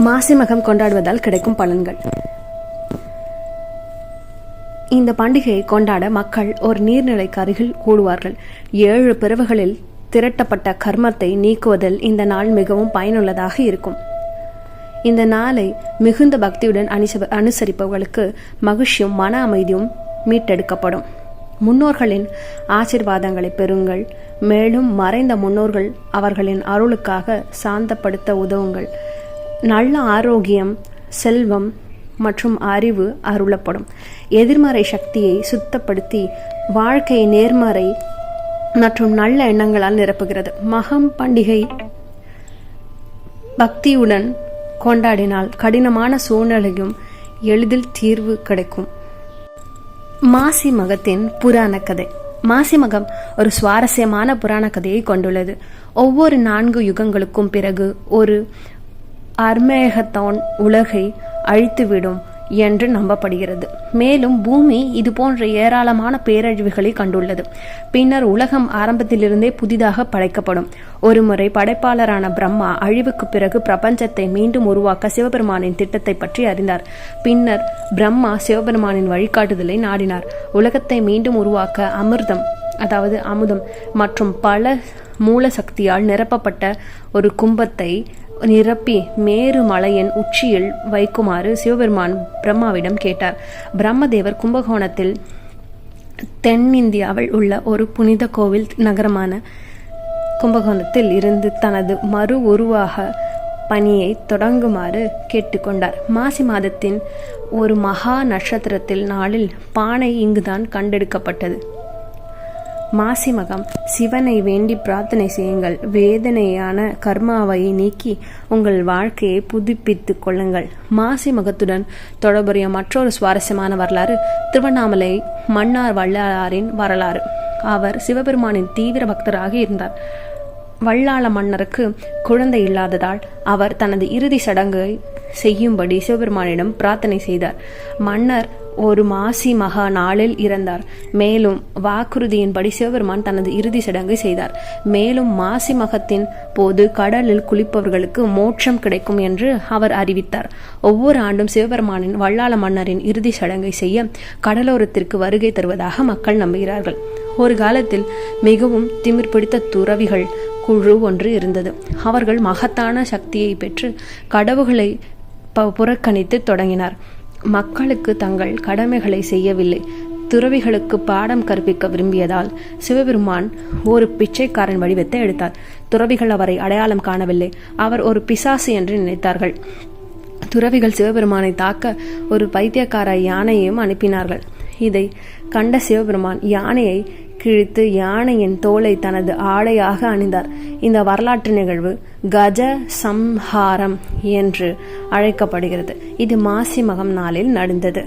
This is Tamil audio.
மாசி மகம் கொண்டாடுவதால் கிடைக்கும் பலன்கள். இந்த பண்டிகையை கொண்டாட மக்கள் ஒரு நீர்நிலைக்கு அருகில் கூடுவார்கள். ஏழு பிறவுகளில் திரட்டப்பட்ட கர்மத்தை நீக்குவதில் இந்த நாள் மிகவும் பயனுள்ளதாக இருக்கும். இந்த நாளை மிகுந்த பக்தியுடன் அனுச அனுசரிப்பவர்களுக்கு மகிழ்ச்சியும் மன அமைதியும் மீட்டெடுக்கப்படும். முன்னோர்களின் ஆசிர்வாதங்களை பெறுங்கள். மேலும் மறைந்த முன்னோர்கள் அவர்களின் அருளுக்காக சாந்தப்படுத்த உதவுங்கள். நல்ல ஆரோக்கியம் செல்வம் மற்றும் அறிவு அருளப்படும். எதிர்மறை சக்தியை சுத்தப்படுத்தி வாழ்க்கையை நேர்மறை மற்றும் நல்ல எண்ணங்களால் நிரப்புகிறது. மகம் பண்டிகை பக்தியுடன் கொண்டாடினால் கடினமான சூழ்நிலையும் எளிதில் தீர்வு கிடைக்கும். மாசி மகத்தின் புராண கதை. மாசி மகம் ஒரு சுவாரஸ்யமான புராண கதையை கொண்டுள்ளது. ஒவ்வொரு நான்கு யுகங்களுக்கும் பிறகு ஒரு அர்மேகத்தான் உலகை அழித்துவிடும் என்று நம்பப்படுகிறது. மேலும் பூமி இது போன்ற ஏராளமான பேரழிவுகளை கண்டுள்ளது. பின்னர் உலகம் ஆரம்பத்திலிருந்தே புதிதாக படைக்கப்படும். ஒருமுறை படைப்பாளரான பிரம்மா அழிவுக்கு பிறகு பிரபஞ்சத்தை மீண்டும் உருவாக்க சிவபெருமானின் திட்டத்தை பற்றி அறிந்தார். பின்னர் பிரம்மா சிவபெருமானின் வழிகாட்டுதலை நாடினார். உலகத்தை மீண்டும் உருவாக்க அமிர்தம் அதாவது அமுதம் மற்றும் பல மூல சக்தியால் நிரப்பப்பட்ட ஒரு கும்பத்தை நிரப்பி மேரு மலையின் உச்சியில் வைக்குமாறு சிவபெருமான் பிரம்மாவிடம் கேட்டார். பிரம்மதேவர் கும்பகோணத்தில் தென்னிந்தியாவில் உள்ள ஒரு புனித கோவில் நகரமான கும்பகோணத்தில் இருந்து தனது மறு உருவாக பணியை தொடங்குமாறு கேட்டுக்கொண்டார். மாசி மாதத்தின் ஒரு மகா நட்சத்திரத்தில் நாளில் பானை இங்குதான் கண்டெடுக்கப்பட்டது. மாசி மகம் சிவனை வேண்டி பிரார்த்தனை செய்யுங்கள். வேதனையான கர்மாவை நீக்கி உங்கள் வாழ்க்கையை புதுப்பித்துக் கொள்ளுங்கள். மாசி மகத்துடன் தொடர்புடைய மற்றொரு சுவாரஸ்யமான வரலாறு திருவண்ணாமலை மன்னார் வள்ளலாரின் வரலாறு. அவர் சிவபெருமானின் தீவிர பக்தராக இருந்தார். வள்ளாள மன்னருக்கு குழந்தை இல்லாததால் அவர் தனது இறுதி சடங்கை செய்யும்படி சிவபெருமானிடம் பிரார்த்தனை செய்தார். மன்னர் ஒரு மாசி மகா நாளில் இறந்தார். மேலும் வாக்குறுதியின்படி சிவபெருமான் தனது இறுதி சடங்கை செய்தார். மேலும் மாசி மகத்தின் போது கடலில் குளிப்பவர்களுக்கு மோட்சம் கிடைக்கும் என்று அவர் அறிவித்தார். ஒவ்வொரு ஆண்டும் சிவபெருமானின் வள்ளாள மன்னரின் இறுதி சடங்கை செய்ய கடலோரத்திற்கு வருகை தருவதாக மக்கள் நம்புகிறார்கள். ஒரு காலத்தில் மிகவும் திமிர் பிடித்த துறவிகள் குழு ஒன்று இருந்தது. அவர்கள் மகத்தான சக்தியை பெற்று கடவுகளை புறக்கணித்து தொடங்கினார். மக்களுக்கு தங்கள் கடமைகளை செய்யவில்லை. துறவிகளுக்கு பாடம் கற்பிக்க விரும்பியதால் சிவபெருமான் ஒரு பிச்சைக்காரன் வடிவத்தை எடுத்தார். துறவிகள் அவரை அடையாளம் காணவில்லை. அவர் ஒரு பிசாசு என்று நினைத்தார்கள். துறவிகள் சிவபெருமானை தாக்க ஒரு பைத்தியக்கார யானையையும் அனுப்பினார்கள். இதை கண்ட சிவபெருமான் யானையை கிழித்து யானையின் தோலை தனது ஆடையாக அணிந்தார். இந்த வரலாற்று நிகழ்வு கஜ சம்ஹாரம் என்று அழைக்கப்படுகிறது. இது மாசி மகம் நாளில் நடந்தது.